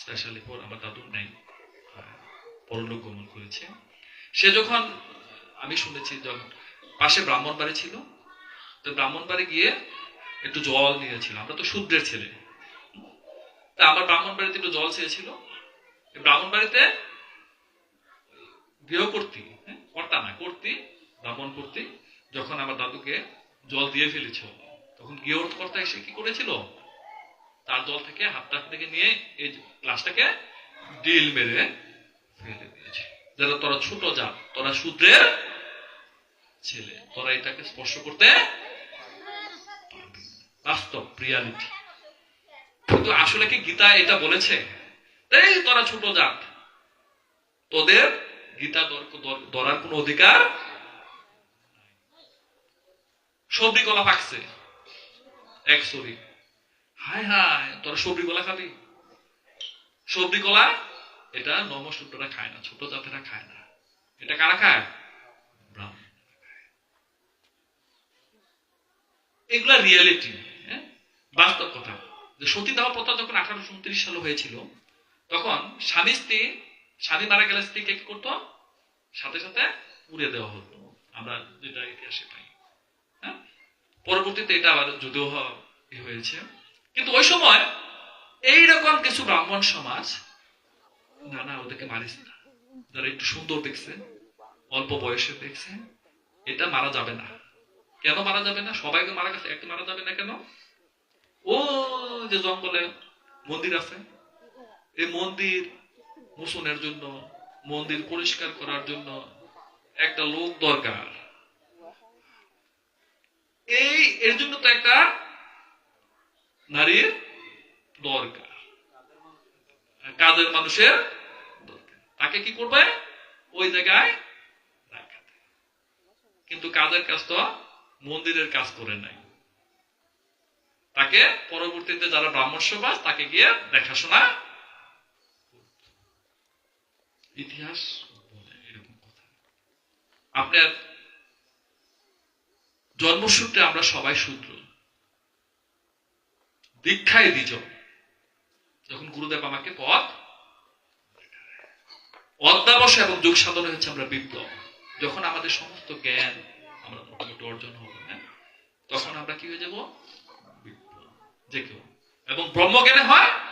Specially পর আমার দাদুর নেই পরলোক গমন করেছে। সে যখন আমি শুনেছি যখন পাশে ব্রাহ্মণ বাড়ি ছিল তো ব্রাহ্মণ বাড়ি গিয়ে একটু জল নিয়েছিল। আমরা তো শূদ্রের ছেলে। তা আমার ব্রাহ্মণ বাড়িতে একটু জল চেয়েছিল। ব্রাহ্মণ বাড়িতে গৃহ করতি হ্যাঁ, কর্তা না করতি ব্রাহ্মণ করতি যখন আমার দাদুকে জল দিয়ে ফেলেছ তখন গৃহ কর্তা এসে কি করেছিল? তার জল থেকে হাতটা থেকে নিয়ে এই গ্লাসটাকে ডিল মেরে ফেলে দিয়েছে। যারা তোরা ছোট যা তোরা শূদ্রের ছেলে, তোরা এটাকে স্পর্শ করতে বাস্তব রিয়ালিটি কিন্তু আসলে কি গীতা এটা বলেছে? এই তোরা ছোট জাত, তোদের গীতা ধরার কোন অধিকার সবরি কলা পাকছে এক সরি হায় হায়, তোরা সবরি কলা খাবি? সবরি কলা? এটা নমসূত্ররা খায় না, ছোট জাতেরা খায় না। এটা কারা খায়? ব্রাহ্মণ। এগুলা রিয়েলিটি হ্যাঁ? বাস্তব কথা। যে সতীদাহ প্রথা যখন আঠারোশো উনত্রিশ সালে হয়েছিল, তখন স্বামী স্ত্রী, স্বামী মারা গেলে স্ত্রীকে কি করতো? সাথে সাথে পুড়ে দেওয়া হতো। আমরা যেটা ইতিহাসে পাই হ্যাঁ? পরবর্তীতে এটা আবার যদিও হয়েছে। কিন্তু ওই সময় এইরকম কিছু ব্রাহ্মণ সমাজ, না না, ওদেরকে মারিস না। যারা একটু সুন্দর দেখছে, অল্প বয়সে দেখছে, এটা মারা যাবে না। কেন মারা যাবে না? সবাইকে মারা গেছে, একটু মারা যাবে না কেন? ও, যে জঙ্গলে মন্দির আছে, এই মন্দির মুসনের জন্য, মন্দির পরিষ্কার করার জন্য একটা লোক দরকার। এই, এর জন্য তো একটা নারীর দরকার। কাজের মানুষের দরকার। তাকে কি করবে? ওই জায়গায় কিন্তু কাজের কাজ তো মন্দিরের কাজ করে নাই। তাকে পরবর্তীতে যারা ব্রাহ্মণ সমাজ তাকে গিয়ে দেখাশোনা ইতিহাস আপনার জন্মসূত্রে আমরা সবাই শূদ্র। দীক্ষায় দ্বিজ। যখন গুরুদেব আমাকে পথ অধ্যাবস এবং যোগ সাধন হচ্ছে আমরা বিপ্লব। যখন আমাদের সমস্ত জ্ঞান আমরা মোটামুটি অর্জন হব হ্যাঁ? তখন আমরা কি হয়ে যাব? যে কেউ। এবং ব্রহ্মজ্ঞানে হয়